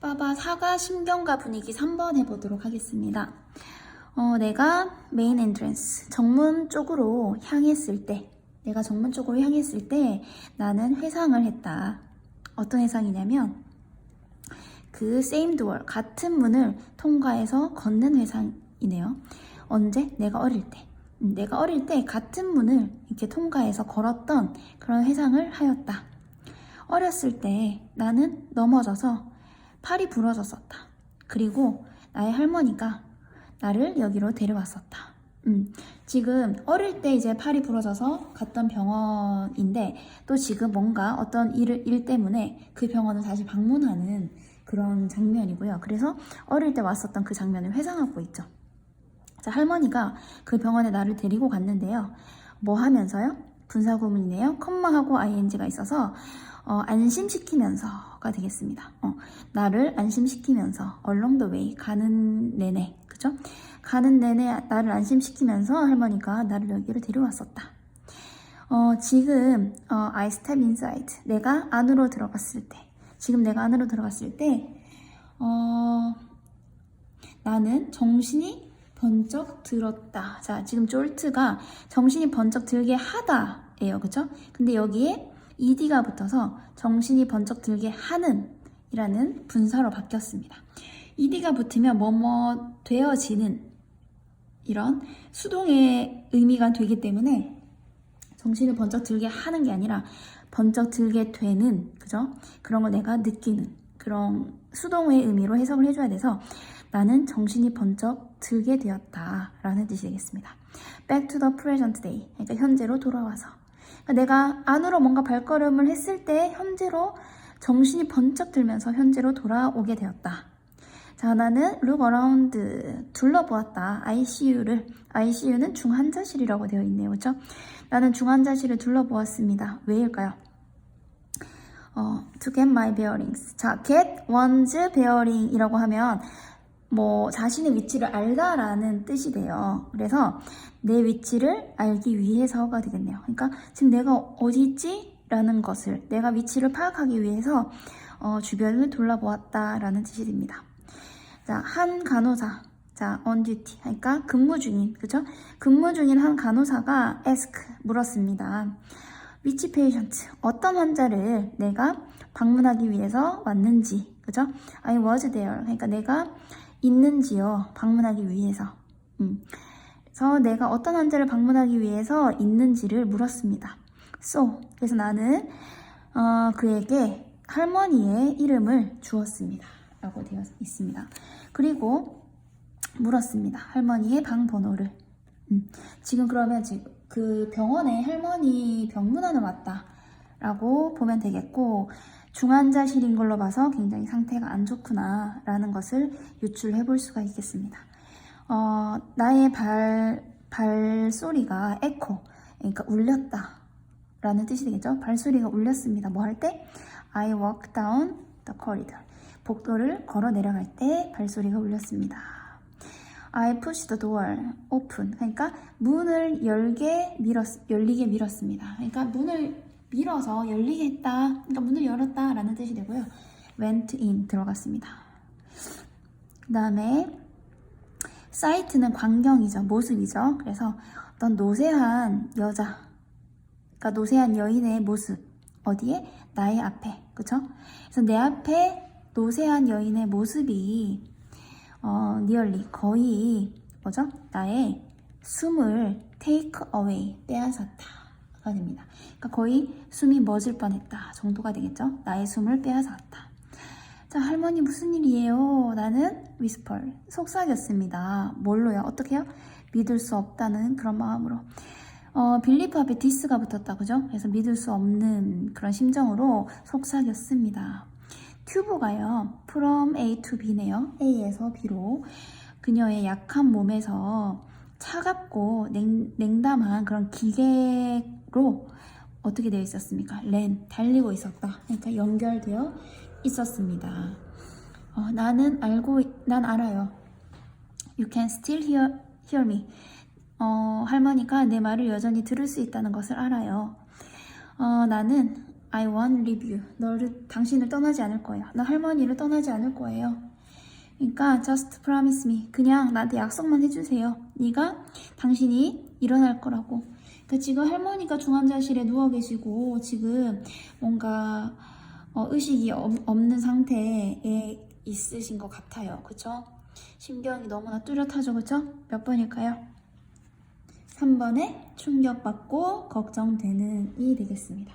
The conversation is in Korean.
빠바 사과 심경과 분위기 3번 해보도록 하겠습니다. 어, 내가 메인 엔트랜스 정문 쪽으로 향했을 때 내가 정문 쪽으로 향했을 때 나는 회상을 했다. 어떤 회상이냐면 그 same door 같은 문을 통과해서 걷는 회상이네요. 언제? 내가 어릴 때. 음, 내가 어릴 때 같은 문을 이렇게 통과해서 걸었던 그런 회상을 하였다. 어렸을 때 나는 넘어져서 팔이 부러졌었다. 그리고 나의 할머니가 나를 여기로 데려왔었다. 음, 지금 어릴 때 이제 팔이 부러져서 갔던 병원인데 또 지금 뭔가 어떤 일, 일 때문에 그 병원을 다시 방문하는 그런 장면이고요. 그래서 어릴 때 왔었던 그 장면을 회상하고 있죠. 자, 할머니가 그 병원에 나를 데리고 갔는데요. 뭐 하면서요? 분사구문이네요. 컴마하고 ing가 있어서 어, 안심시키면서가 되겠습니다. 어, 나를 안심시키면서 along the way 가는 내내 그죠? 가는 내내 나를 안심시키면서 할머니가 나를 여기로 데려왔었다. 어, 지금 어, I step inside 내가 안으로 들어갔을 때 지금 내가 안으로 들어갔을 때 어, 나는 정신이 번쩍 들었다. 자, 지금 쫄트가 정신이 번쩍 들게 하다예요. 그죠? 근데 여기에 ed가 붙어서 정신이 번쩍 들게 하는 이라는 분사로 바뀌었습니다. ed가 붙으면 뭐뭐 되어지는 이런 수동의 의미가 되기 때문에 정신을 번쩍 들게 하는 게 아니라 번쩍 들게 되는 그죠? 그런 걸 내가 느끼는 그런 수동의 의미로 해석을 해줘야 돼서 나는 정신이 번쩍 들게 되었다 라는 뜻이 되겠습니다. Back to the present day 그러니까 현재로 돌아와서 내가 안으로 뭔가 발걸음을 했을 때 현재로 정신이 번쩍 들면서 현재로 돌아오게 되었다. 자, 나는 look around 둘러보았다. ICU를 ICU는 중환자실이라고 되어 있네요. 그렇죠? 나는 중환자실을 둘러보았습니다. 왜일까요? 어, to get my bearings. 자, get one's bearing이라고 하면 뭐 자신의 위치를 알다라는 뜻이 돼요. 그래서 내 위치를 알기 위해서가 되겠네요. 그러니까 지금 내가 어디 있지? 라는 것을 내가 위치를 파악하기 위해서 어, 주변을 돌아보았다라는 뜻이 됩니다. 자, 한 간호사. 자, on duty. 그러니까 근무 중인, 그죠? 근무 중인 한 간호사가 ask, 물었습니다. which patient, 어떤 환자를 내가 방문하기 위해서 왔는지, 그죠? I was there. 그러니까 내가 있는지요, 방문하기 위해서. 음. 그래서 내가 어떤 환자를 방문하기 위해서 있는지를 물었습니다. So, 그래서 나는 어, 그에게 할머니의 이름을 주었습니다. 라고 되어 있습니다. 그리고 물었습니다. 할머니의 방 번호를. 음, 지금 그러면 지금 그 병원에 할머니 병문안을 왔다. 라고 보면 되겠고, 중환자실인 걸로 봐서 굉장히 상태가 안 좋구나. 라는 것을 유출해 볼 수가 있겠습니다. 어, 나의 발, 발소리가 에코, 그러니까 울렸다. 라는 뜻이 되겠죠? 발소리가 울렸습니다. 뭐 할 때? I walk down the corridor. 복도를 걸어 내려갈 때 발소리가 울렸습니다. I push the door open. 그러니까 문을 열게 밀었, 열리게 밀었습니다. 그러니까 문을 밀어서 열리게 했다. 그러니까 문을 열었다 라는 뜻이 되고요. went in 들어갔습니다. 그 다음에 사이트는 광경이죠. 모습이죠. 그래서 어떤 노쇠한 여자 그러니까 노쇠한 여인의 모습 어디에? 나의 앞에 그쵸? 그래서 내 앞에 노쇠한 여인의 모습이 어, nearly 거의 뭐죠? 나의 숨을 take away 빼앗았다가 됩니다. 그러니까 거의 숨이 멎을 뻔했다 정도가 되겠죠? 나의 숨을 빼앗았다. 자 할머니 무슨 일이에요? 나는 whisper 속삭였습니다. 뭘로요? 어떻게요? 믿을 수 없다는 그런 마음으로. 어, 빌리프 앞에 디스가 붙었다, 그죠? 그래서 믿을 수 없는 그런 심정으로 속삭였습니다. 튜브가요, from A to B네요. A에서 B로. 그녀의 약한 몸에서 차갑고 냉, 냉담한 그런 기계 로 어떻게 되어 있었습니까? 렌, 달리고 있었다. 그러니까 연결되어 있었습니다. 어, 나는 알고, 난 알아요. You can still hear, hear me. 어, 할머니가 내 말을 여전히 들을 수 있다는 것을 알아요. 어, 나는 I won't leave you. 너를 당신을 떠나지 않을 거예요. 나 할머니를 떠나지 않을 거예요. 그러니까 just promise me. 그냥 나한테 약속만 해주세요. 네가 당신이 일어날 거라고. 그러니까 지금 할머니가 중환자실에 누워 계시고 지금 뭔가 어, 의식이 없- 없는 상태에 있으신 것 같아요. 그쵸? 심경이 너무나 뚜렷하죠. 그쵸? 몇 번일까요? 3번에 충격받고 걱정되는 이 되겠습니다.